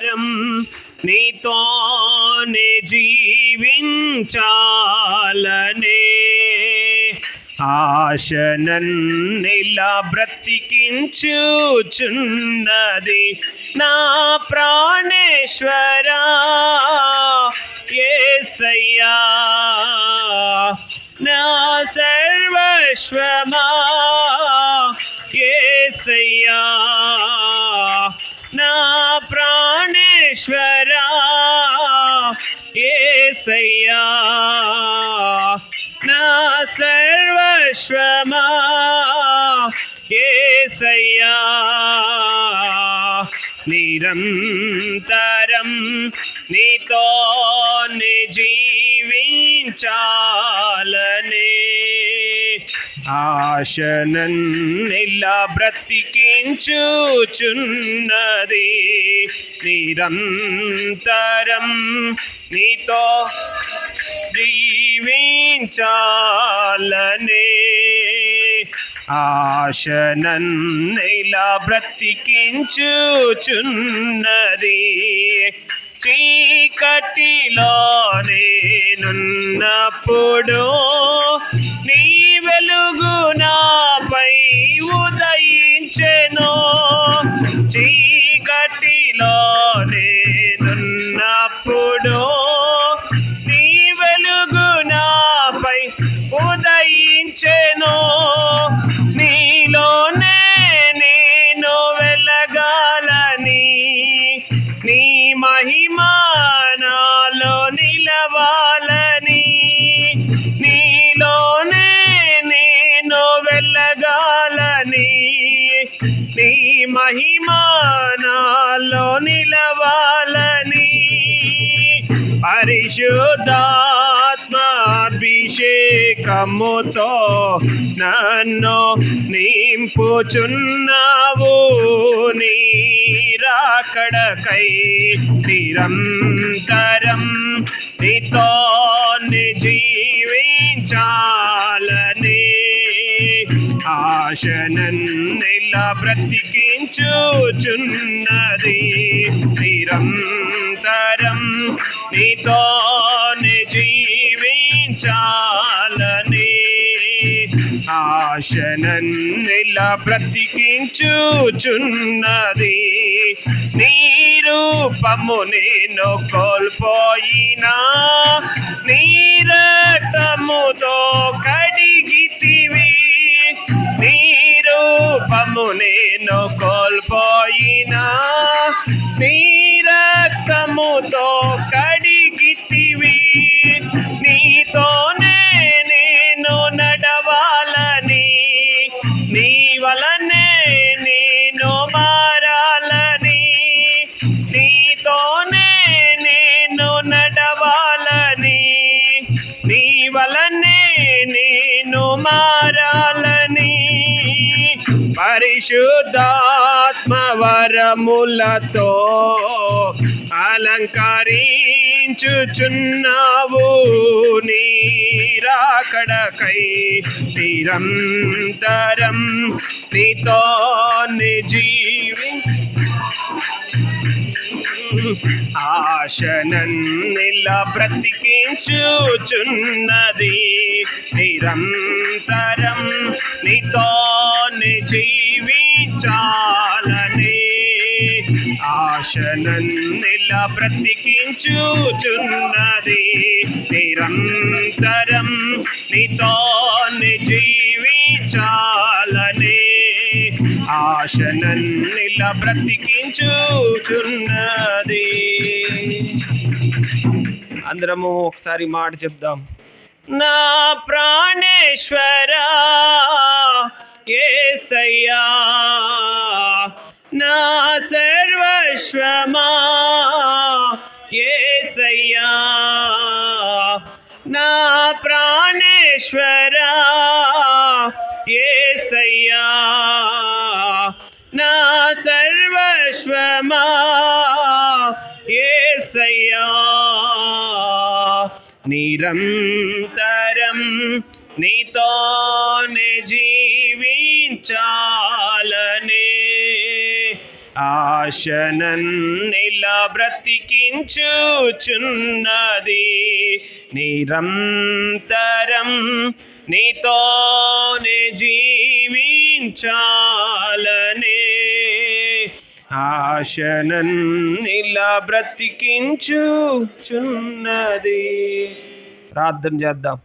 నిరంతరం నీతోనే జీవించాలనే ఆశ బ్రతికించుచున్నది నా ప్రాణేశ్వరా ఏసయ్యా నా సర్వస్వమా ప్రాణేశ్వరా ఏసయ్యా నా సర్వస్వమా ఏసయ్యా నిరంతరం నీతో జీవించాలనే ఆశనన్నిలా బ్రతికించుచున్నది. నిరంతరం నీతో జీవించాలనే ఆశనన్నిలా బ్రతికించుచున్నది. చీకటిలో నేనున్నప్పుడు నీ వెలుగు మహిమానాలో నిలవాలని పరిశుద్ధాత్మాభిషేకముతో నన్ను నింపుచున్నావు. నీరాకడకై నిరంతరం నీతో జీవించాలని ఆశనన్నే ఆశనన్నిలా బ్రతికించుచున్నది. నిరంతరం నీతో జీవించాలని ఆశనన్నిలా బ్రతికించుచున్నది. నీ రూపము నేను కోల్పోయినా నీరట వలనే నేను మారాలని. పరిశుద్ధాత్మ వరములతో అలంకరించుచున్నావు. నీరాకడకై నిరంతరం నీతో జీవించ ఆశనన్నిలా బ్రతికించుచున్నది నిరంతరం నీతో జీవించాలని ఆశనన్నిలా బ్రతికించుచున్నది నిరంతరం నీతో జీవించాలని ఆశనన్నిలా బ్రతికించుచున్నది. అందరము ఒకసారి మాట చెప్దాం. నా ప్రాణేశ్వరా ఏసయ్యా నా సర్వస్వమా ఏసయ్యా నా ప్రాణేశ్వర. సర్వస్వమా ఏసయ్యా నిరంతరం నీతోనే జీవించాలనే ఆశనన్నిలా బ్రతికించుచున్నది నిరంతరం నీతోనే జీవించాలనే ఆశనన్నిలా బ్రతికించుచున్నది. ప్రార్థన చేద్దాం.